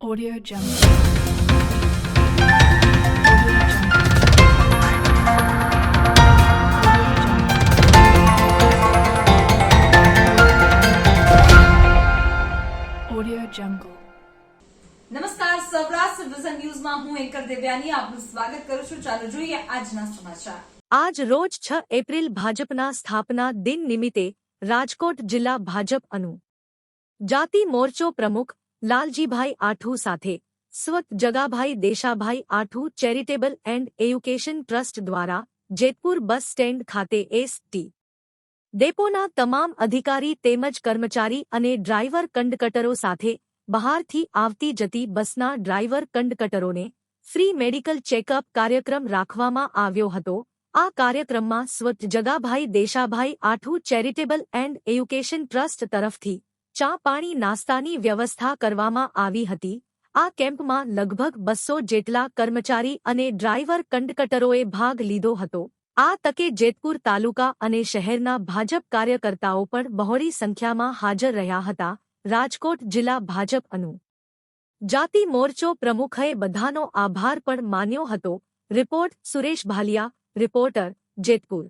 Audio Jungle. Audio Jungle. Audio Jungle. નમસ્કાર Saurashtra vision ન્યૂઝમાં હું એન્કર દેવ્યાની આપનું સ્વાગત કરું છું ચાલો જોઈએ આજના સમાચાર આજ રોજ છ એપ્રિલ ભાજપના સ્થાપના દિન નિમિત્તે રાજકોટ જિલ્લા ભાજપ અનુ જાતિ મોરચો પ્રમુખ લાલજીભાઈ આઠુ સાથે, સ્વત Jagabhai Deshabhai Athu charitable and education trust દ્વારા, જેતપુર બસ સ્ટેન્ડ ખાતે એસ.ટી. ડેપોના તમામ અધિકારી તેમજ કર્મચારી અને ડ્રાઈવર કંડકટરો સાથે, બહારથી આવતી જતી બસના ડ્રાઈવર કંડકટરોને, ફ્રી મેડિકલ ચેકઅપ કાર્યક્રમ રાખવામાં આવ્યો હતો આ કાર્યક્રમમાં સ્વત Jagabhai Deshabhai Athu charitable and education trust તરફથી ચા પાણી નાસ્તાની વ્યવસ્થા કરવામાં આવી હતી. આ કેમ્પમાં લગભગ બસો જેટલા કર્મચારી અને ડ્રાઈવર કંડકટરોએ ભાગ લીધો હતો. આ તકે જેતપુર તાલુકા અને શહેરના ભાજપ કાર્યકર્તાઓ પણ બહોળી સંખ્યામાં હાજર રહ્યા હતા. રાજકોટ જિલ્લા ભાજપ અનુ. જાતિ મોરચો પ્રમુખએ બધાનો આભાર પણ માન્યો હતો. Report Suresh Bhaliya, reporter, Jetpur.